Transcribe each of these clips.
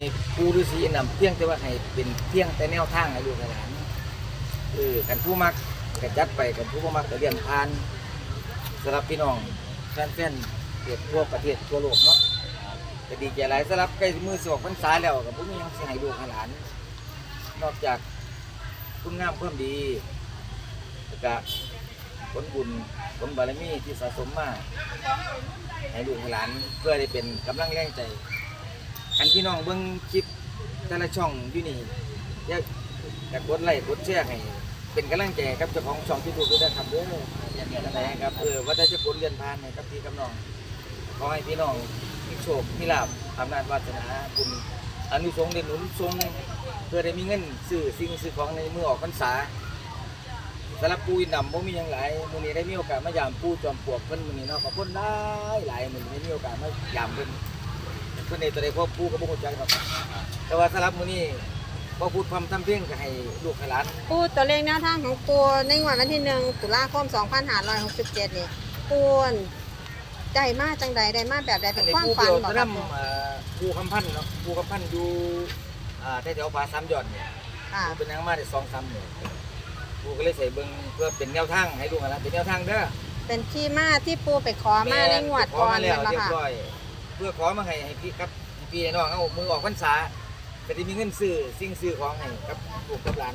ให้ปูฤาษีนำเพียงแต่ว่าให้เป็นเพียงแต่แนวทางให้ลูกให้หลานเออกันผู้มักก็จัดไปกันผู้มักก็เรียนผ่านสำหรับพี่น้องแฟนๆเกียทั่วประเทศทั่วโลกเนาะก็ดีใจหลายสำหรับใกล้มือสวกพรรษาแล้วก็บ่มียังสิให้ลูกให้หลาน นอกจากคุณงามความดีแล้วก็ผลบุญผลบารมีที่สะสมมาให้ลูกให้หลานเพื่อได้เป็นกำลังแรงใจ อันพี่น้องเบิ่งคลิปแต่ละช่องอยู่นี่อยากอยากกดไลค์กดแชร์ให้เป็นกำลังใจให้กับเจ้าของช่องที่ดูด้วยนะครับเด้ออย่างนี้นะครับเออว่าถ้าจะกดเรียนผ่านให้กับพี่กับน้องขอให้พี่น้องมีโชคมีลาภอำนาจวาสนาบุญอนุสงส์ได้หนุนทรงเพื่อได้มีเงินซื้อสิ่งซื้อของในมือออกพรรษาสำหรับปูอินดำบ่มีหยังหลายมื้อนี้ได้มีโอกาสมายามปูจอมปลวกเพิ่นมื้อนี้เนาะขอบคุณหลายหลายมือนี้ได้มีโอกาสมายามเพิ่น เพื่อนในตัวใดพ่อพูก็บ่ฮู้จักครับแต่ว่าสำหรับมื้อนี้พ่อพูดพร้อมทำเพียงก็ให้ลูกให้หลานปูตัวเลขแนวทางของปูในงวดวันที่หนึ่งตุลาคม2567นี่ปูนได้มาจังใดได้มาแบบใดอัเป็นนนี้ความผู้ฝัเดีนยวบอกตะครันำบปูเอ่อผู้คำพันธ์เนาะผู้คำพันธ์อยู่อ่าแถวๆผาสามยอดเนี่ย ค่ะผู้เป็นหยังมาได้2-3เนี่ยผู้ก็เลยใส่เบิ่งเพื่อเป็นแนวทางให้ลูกให้หลานเป็นแนวทางเด้อเป็นที่มาที่ปูไปขอมาในงวดขอก่อนมาแล้วแม่นบ่เรียบค่ะร้อย เพื่อขอมาให้ให้พี่ครับพี่น้องเอามือออกพรรษาก็ได้มีเงินซื้อสิ่งซื้อของให้กับลูกกับหลาน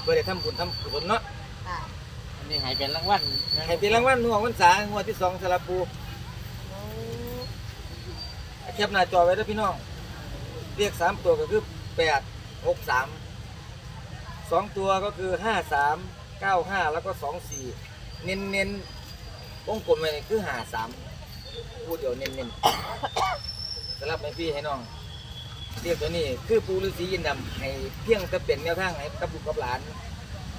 เพื่อได้ทำบุญทำกุศลเนาะค่ะอันนี้ให้เป็นรางวัลนะให้เป็นรางวัลมือออกพรรษางวดที่สองสำหรับปูโอ้แคปหน้าจอไว้ด้วยพี่น้องเรียกสามตัวก็คือแปดหกสามสองตัวก็คือห้าสามเก้าห้าแล้วก็สองสี่เน้นเน้นๆวงกลมไว้นี่คือห้าสาม พูดเดียวเน้นๆสำหรับให้พี่ให้น้องเรียกตัวนี้ คือปูฤาษียินดำให้เพียงแต่เป็นแนวทางให้กับบุตรกับหลาน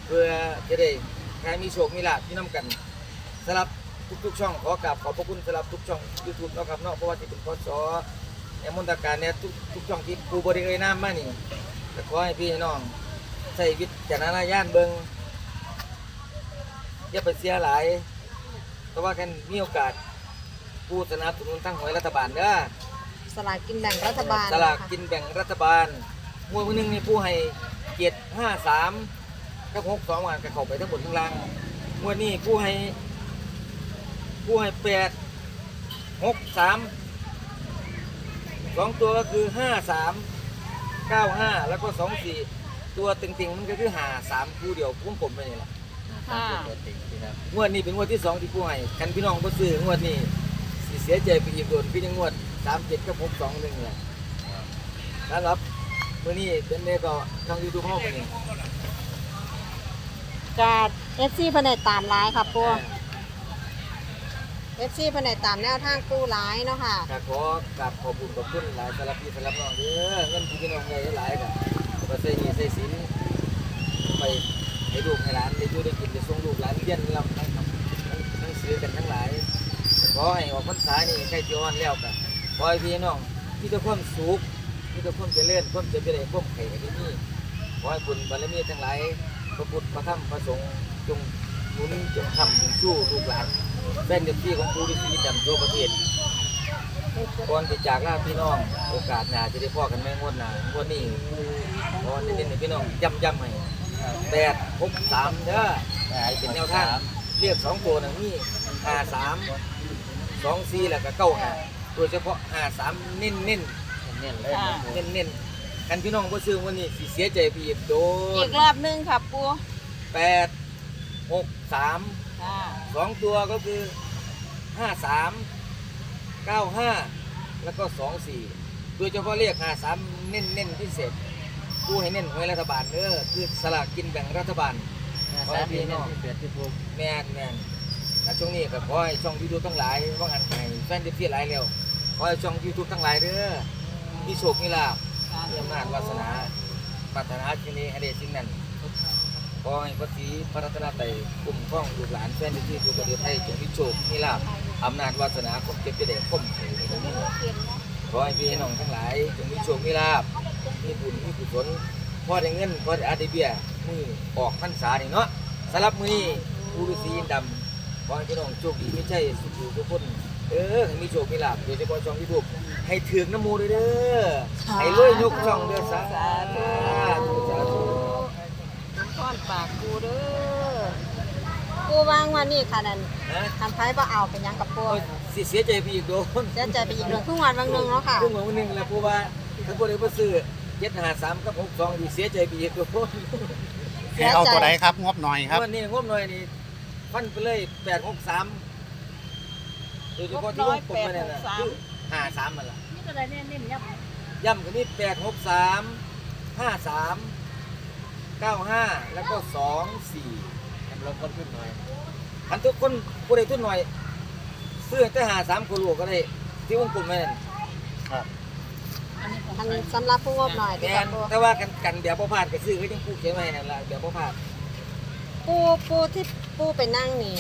เพื่อจะได้ใครมีโชคมีลาภที่น้ำกันสำหรับทุกๆช่องขอกราบขอบพระคุณสำหรับทุกช่องยูทูบนาะครับเนาะเพราะว่าที่เป็นพศในมนตการเนี่ยทุกทุกช่องที่ปูบริเวณน้ำมานี่ก็ขอให้พี่ให้น้องใช้วิจารณญาณเบิงอย่าไปเสียหลาย เพราะว่ากันมีโอกาส ผู้สนับสนุนทั้งหวยรัฐบาลเด้อสลากกินแบ่งรัฐบาลสลากกินแบ่งรัฐบาลมวยมือหนึงนี่ผู้ให้เกียรติห้าสามกับหกสองวันก็เข้าไปทั้งบนทั้งล่างมวยนี้ผู้ให้ ผู้ให้แปดหกสามสองตัวก็คือห้าสามเก้าห้าแล้วก็สองสี่ตัวติงๆมันก็คือหาสามคู่เดียวพุ่งผมไปนี่แหละค่ะตัวติ่งสิครับงวดนี้เป็นงวดที่สองที่ผู้ให้กันพี่น้องบ่ซื้องวดนี้ สิเสียใจไปอีกโดนพี่ยังงวดสามเจ็ดกับหกสองหนึ่งแหละนะครับมื่อนี้เป็นเด็กก็ทางยูทูบห้องนี่กาดเอฟซีเพิ่นได้ตามร้ายค่ะปูเอฟซีเพิ่นได้ตามแนวทางปูร้ายเนาะค่ะถ้าขอกราบขอบุญขอบคุณหลายสำหรับพี่สำหรับน้องเด้อเงินที่พี่น้องได้หลายกันก็ใส่หนี้ใส่สินไปให้ลูกให้หลานได้อยู่ได้กินได้ส่งลูกหลานเรียนลำทั้งทั้งซื้อกันทั้งหลาย ขอให้ออกพรรษานี่ใกล้จะวันแล้วกันขอให้พี่น้องมีแต่ความสุขมีแต่ความเจริญความเจริญความไข่ที่นี่ขอให้บุญบารมีทั้งหลายพระพุทธพระธรรมพระสงฆ์จงหนุนจงทำจงสู้ลูกหลานเป็นเด็กที่ของผู้ที่ชีวิตจำทั่วประเทศก่อนที่จากลาพี่น้อง โอกาสหนาจะได้พ่อกันแม่งวดหนางวดนี้ขอเน้นๆให้พี่น้องย้ำย้ำให้แปดหกสามเด้อเป็นแนวทางเรียกสองตัวหนึ่งนี่ห้าสาม สองสี่แล้วก็เก้าห้าโดยเฉพาะห้าสามเน้นเน้นเน้นเลยนะเน้นเน้นๆกันพี่น้องบ่ซื้อวันนี้สิเสียใจพี่โดอีนกรอบหนึงค่ะปูแปดหกสามค่ะสองตัวก็คือห้าสามเก้าห้าแล้วก็สองสี่โดยเฉพาะเรียกห้าสามเน้นเน้นๆพิเศษผู้ให้เน้นหวยรัฐบาลเด้อคือสลากกินแบ่งรัฐบาลสามีเนี่ยที่เกิดที่ภูมิแม่นแม่น แต่ช่วงนี้ก็ขอให้ช่องยูทูบทั้งหลายว่างหันให้แฟนเด็กที่หลายเร็วขอให้ช่องยูทูบทั้งหลายเด้อมีโชคมีลาภมีอำนาจวาสนาปรารถนาสิ่นี้ให้ได้สิ่งนั้นขอให้พระศรีพระรัตนตรัยคุ้มครองลูกหลานแฟนที่ทุกประเทศไทยจงมีโชคมีลาภอำนาจวาสนาคมเก็บจะได้คมถือในนี้ขอให้พี่น้องทั้งหลายจงมีโชคมีลาภมีบุญมีกุศลพอได้เงินพอได้อาด้เบียมือออกพรรษานี่เนาะสำหรับมือนี้ผู้ฤาษีดำ ขอให้พี่น้องโชคดีไม่ใช่สุขอยู่ทุกคน เออให้มีโชคมีลาภโดยเฉพาะช่องยูทูบให้ถึงน้ำมูเลยเด้อให้รวยยกช่องเด้อสาธุสาธุทุกคนปากกูเด้อปูวางวันนี้ค่ะนั่นนะทำไพ่บ่เอาเป็นหยังกับปูโอ้ยสิเสียใจไปอีกโดนเสียใจไปอีกเรื่องครึ่งวันบางหนึงเนาะค่ะครึ่งวันหนึงแล้วเพราะว่าถ้าบ่ได้บ่ซื้อ753กับ62สิเสียใจไปอีกโดนเสียใจให้เอาตัวใดครับงบหน่อยครับวันนี้งบหน่อยนี่ ฟันไปเลย863โดยเฉพาะที่วงกลมมาเนี่ยนะคือ53มันล่ะนี่ก็เลยเนี่ยนิ่มยับย่ำกันนี่แปดหกสามห้าสามเก้าห้าแล้วก็สองสี่กำลังคนขึ้นหน่อยอันทุกคนผู้ใดทุนหน่อยซื้อแต่หาสามคนลูกก็ได้ที่วงกลมแม่นอันสำหรับผู้งบหน่อยเด้แม่อนปูแต่ว่ากันกันเดี๋ยวพ่อพลาดก็ซื้อก็ยังผู้เขียนไว้นั่นแหละเดี๋ยวพ่อพลาด ปูปูที่ปูไปนั่งนี่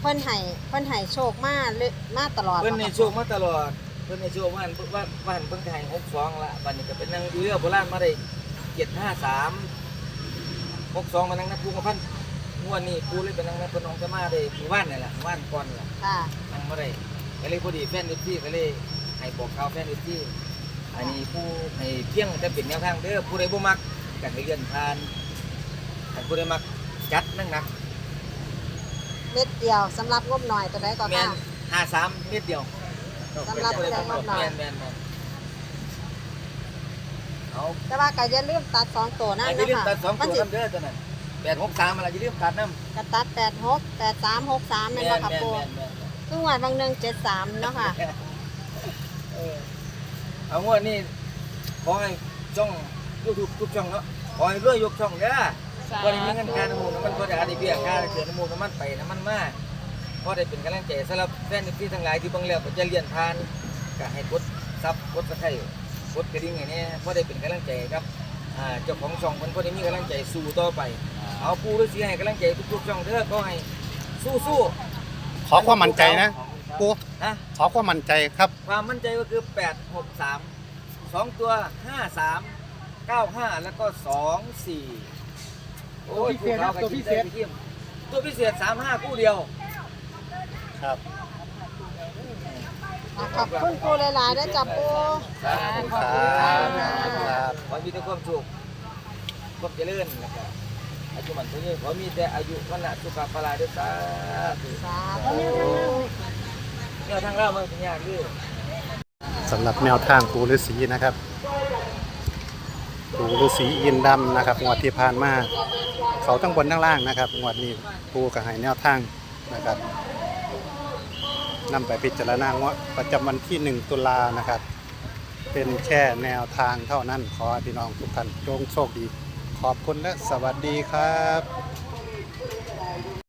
เพิ่นให้เพิ่นให้โชคมาเลยมาตลอดเพิ่นในบ่คะโชคมาตลอด เพิ่นในโชคว่าอันว่าว่าอันเพิ่งไทยหกสองละวันนี้ก็เป็นนั่งอยู่เรือโบราณมาได้เจ็ดห้าสามหกสองมานั่งนับปูมาพันงวดนี้ปูเลยเป็นนั่งนับพนองจะมาได้หมู่บ้านนี่แหละหมู่บ้านก่อนแหละ ค่ะ นั่งมาได้ก็เลยพอดีแฟนนิตี้ก็เลยให้บอกข่าวแฟนนิตี้อันนี้ผู้ให้เพียงแต่เป็นแนวทางเด้อผู้ใดบ่มักกันไปเลื่อนทานแต่ผู้ใดมัก จัดนั่งหนักเม็ดเดียวสำหรับงบหน่อยตัวใดก็แม่ค่ะนห้าสามเม็ดเดียวสำหรับผู้ใดงบหน่อย แม่นแม่นแม่นเอาแต่ว่าก็อย่าลืมตัดสองตัวนั่นอย่านะลืมคะตัดสองมันตัวสิน้ำเด้อตัวนั้นแปดหกสามอะไรอย่าลืมตัดน้ำกระตัดแปดหกแปดสามหกสามเป็นแม่บ่นค่ะแม่นปูแม่นแม่นครึ่งวันบางหนึงเจ็ดสามเนาะค่ะ เออเอางวดนี้ขอให้ช่องยูทูบทุกช่องเนาะขอให้รวยยกช่องเด้อ ก็ได้มีเงินค่าน้ำมูกน้ำมันก็ได้อาได้เบี้ยค่าเสือน้ำมูกน้ำมันไปน้ำมันมาก็ได้เป็นกำลังใจสำหรับแฟนที่ทั้งหลายที่เบังแล้วก็จะเรียนทานก็ให้กดซับกดสไครต์กดกระดิ่งอย่างนี้ก็ได้เป็นกำลังใจครับอ่าเจ้าของช่องมันก็ได้มีกำลังใจสู้ต่อไป เอาปูฤาษีให้กำลังใจทุกๆช่องเด้อก็ให้สู้สู้ขอความมั่นใจนะปูๆนะขอความมั่นใจครับ ความมั่นใจก็คือ 8 6 3 2 ตัว 5 3 9 5 แล้วก็ 2 4โอ้ย ตัวพิเศษครับตัวพิเศษ ตัวพิเศษ3 5คู่เดียว ครับขอบคุณปูหลายๆด้วยจ้ะปูสาธุคครัรับบขอมีแต่ความสุขความเจริญนะครับอายุมันเท่านี้ขอมีแต่อายุวันละสุขภาพลาด้วยสาธุสาธุเนี่ยทางเรามันเป็นยากด้วยสำหรับแนวทางปูฤาษีนะครับ ปูฤาษีอินดำนะครับงวดที่ผ่านมาเขาทั้งบนทั้งล่างนะครับงวดนี้ปูกระห้แนวทางนะครับนำไปพิจารณางวดประจำวันที่ 1 ตุลานะครับ เป็นแค่แนวทางเท่านั้นขอพี่น้องทุกท่านจงโชคดี ขอบคุณและสวัสดีครับ